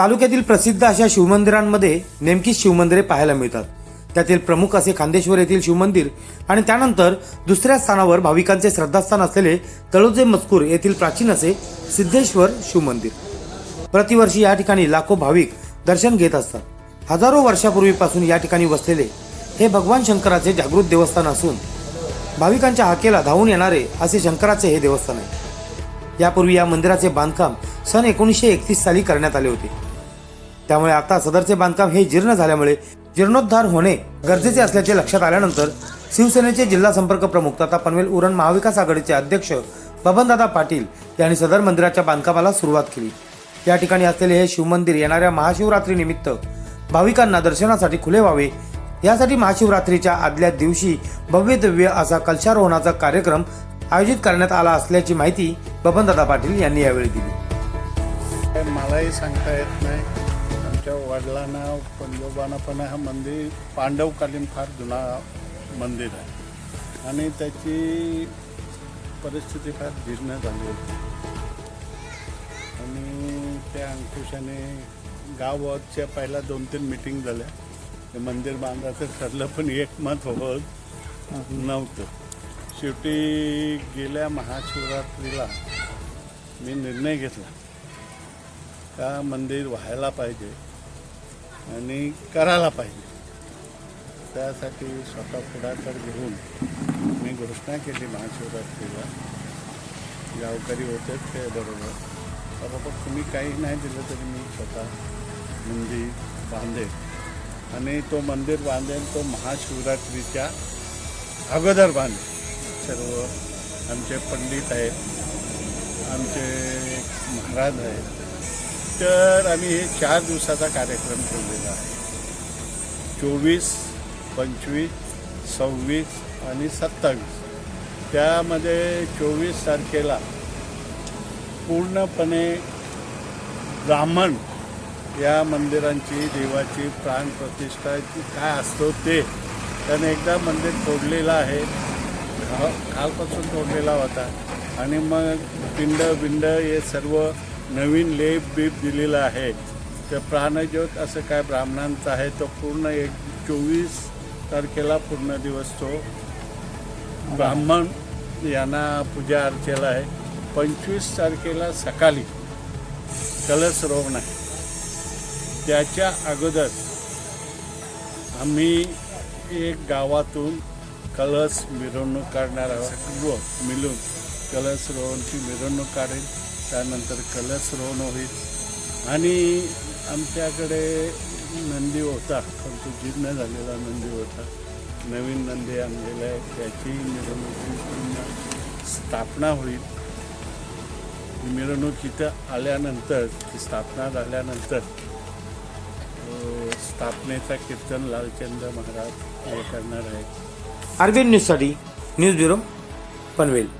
तालुक्यातील प्रसिद्ध अशा शिवमंदिरांमध्ये नेमकीच शिवमंदिरे पाहायला मिळतात. त्यातील प्रमुख असे खांदेश्वर येथील शिवमंदिर आणि त्यानंतर दुसऱ्या स्थानावर भाविकांचे श्रद्धास्थान असलेले तळोजे मजकूर येथील प्राचीन असे सिद्धेश्वर शिवमंदिर. प्रतिवर्षी या ठिकाणी लाखो भाविक दर्शन घेत असतात. हजारो वर्षापूर्वीपासून या ठिकाणी वसलेले हे भगवान शंकराचे जागृत देवस्थान असून भाविकांच्या हाकेला धावून येणारे असे शंकराचे हे देवस्थान आहे. यापूर्वी या मंदिराचे बांधकाम सन एकोणीसशे एकतीस साली करण्यात आले होते. त्यामुळे आता सदरचे बांधकाम हे जीर्ण झाल्यामुळे जीर्णोद्धार होणे गरजेचे असल्याचे लक्षात आल्यानंतर शिवसेनेचे जिल्हा संपर्क प्रमुख तथा पनवेल उरण महाविकास आघाडीचे अध्यक्ष बबनदादा पाटील यांनी सदर मंदिराच्या बांधकामाला सुरुवात केली. या ठिकाणी असलेले हे शिवमंदिर येणाऱ्या महाशिवरात्री निमित्त भाविकांना दर्शनासाठी खुले व्हावे. यासाठी महाशिवरात्रीच्या आदल्या दिवशी भव्य दिव्य असा कलशारोहणाचा कार्यक्रम आयोजित करण्यात आला असल्याची माहिती बबनदादा पाटील यांनी यावेळी दिली. मलाही सांगता येत नाही. वडिलांना पंजोबांना पण हा मंदिर पांडवकालीन फार जुना मंदिर आहे. आणि त्याची परिस्थिती फार जीर्ण झाली होती. आणि त्या अंकुशाने गावच्या पहिल्या दोन तीन मिटिंग झाल्या. ते मंदिर बांधायचं ठरलं पण एकमत होत नव्हतं. शेवटी गेल्या महाशिवरात्रीला मी निर्णय घेतला. का मंदिर व्हायला पाहिजे? आणि करायला पाहिजे. त्यासाठी स्वतः पुढाकार घेऊन मी घोषणा केली महाशिवरात्रीला. गावकरी होते ते बरोबर. तर बाबा तुम्ही काही नाही दिलं तरी मी स्वतः मंदिर बांधेन आणि तो मंदिर बांधेन तो महाशिवरात्रीच्या अगोदर बांधेन सर्व आमचे पंडित आहेत आमचे महाराज आहेत. तर आम्ही हे चार दिवसाचा कार्यक्रम ठेवलेला आहे. चोवीस पंचवीस सव्वीस आणि सत्तावीस. त्यामध्ये चोवीस तारखेला पूर्णपणे ब्राह्मण या मंदिरांची देवाची प्राणप्रतिष्ठा जी काय असतो ते त्याने एकदा मंदिर तोडलेलं आहे. कालपासून तोडलेला होता. आणि मग पिंड बिंड हे सर्व नवीन लेप बीप दिलेला आहे. तर प्राणज्योत असं काय ब्राह्मणांचा आहे तो पूर्ण एक चोवीस तारखेला पूर्ण दिवस तो ब्राह्मण यांना पूजा अर्चेला आहे. पंचवीस तारखेला सकाळी कलश रोवण आहे. त्याच्या अगोदर आम्ही एक गावातून कलश मिरवणूक काढणार आहोत. हो, मिळून कलश रोवणची मिरवणूक काढेल त्यानंतर कलश रोवण होईल आणि आमच्याकडे नंदी होता. परंतु जीर्ण झालेला नंदी होता. नवीन नंदी आणलेला आहे. त्याची मिरवणुकी पूर्ण स्थापना होईल. मिरवणूक इथं आल्यानंतर ती स्थापना झाल्यानंतर स्थापनेचा कीर्तन लालचंद्र महाराज हे करणार आहेत. अरविंद न्यूजसाठी न्यूज ब्युरो पनवेल.